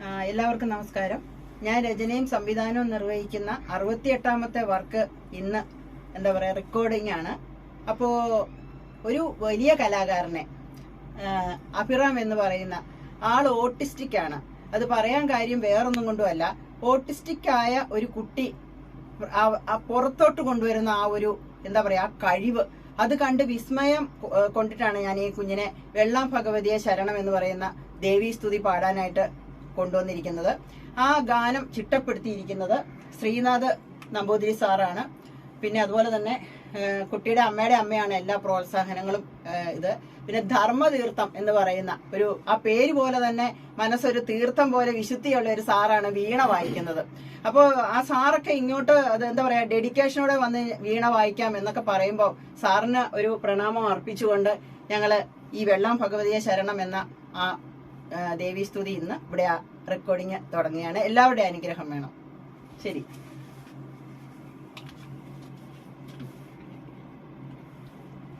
എല്ലാവർക്കും നമസ്കാരം. ഞാൻ രചനയും സംവിധാനവും നിർവഹിക്കുന്ന അറുപത്തിയെട്ടാമത്തെ വർക്ക് ഇന്ന് എന്താ പറയാ റെക്കോർഡിംഗ് ആണ്. അപ്പോ ഒരു വലിയ കലാകാരനെ അഭിറാം എന്ന് പറയുന്ന ആൾ ഓട്ടിസ്റ്റിക് ആണ്. അത് പറയാൻ കാര്യം വേറൊന്നും കൊണ്ടുമല്ല. ഓട്ടിസ്റ്റിക് ആയ ഒരു കുട്ടി പുറത്തോട്ട് കൊണ്ടുവരുന്ന ആ ഒരു എന്താ പറയാ ആ കഴിവ്. അത് കണ്ട് വിസ്മയം കൊണ്ടിട്ടാണ് ഞാൻ ഈ കുഞ്ഞിനെ വെള്ളം ഭഗവതിയെ ശരണം എന്ന് പറയുന്ന ദേവീ സ്തുതി പാടാനായിട്ട് കൊണ്ടുവന്നിരിക്കുന്നത്. ആ ഗാനം ചിട്ടപ്പെടുത്തിയിരിക്കുന്നത് ശ്രീനാഥ് നമ്പൂതിരി സാറാണ്. പിന്നെ അതുപോലെ തന്നെ കുട്ടിയുടെ അമ്മയുടെ അമ്മയാണ് എല്ലാ പ്രോത്സാഹനങ്ങളും ഇത്. പിന്നെ ധർമ്മതീർത്ഥം എന്ന് പറയുന്ന ഒരു ആ പേര് പോലെ തന്നെ മനസ്സൊരു തീർത്ഥം പോലെ വിശുദ്ധിയുള്ള ഒരു സാറാണ് വീണ വായിക്കുന്നത്. അപ്പോൾ ആ സാറൊക്കെ ഇങ്ങോട്ട് അത് എന്താ പറയാ ഡെഡിക്കേഷനോടെ വന്ന് വീണ വായിക്കാം എന്നൊക്കെ പറയുമ്പോൾ സാറിന് ഒരു പ്രണാമം അർപ്പിച്ചുകൊണ്ട് ഞങ്ങൾ ഈ വെള്ളം ഭഗവതിയെ ശരണം എന്ന ആ ദേവീസ്തുതി ഇന്ന് ഇവിടെ റെക്കോർഡിങ് തുടങ്ങുകയാണ്. എല്ലാവരുടെയും അനുഗ്രഹം വേണം. ശരി.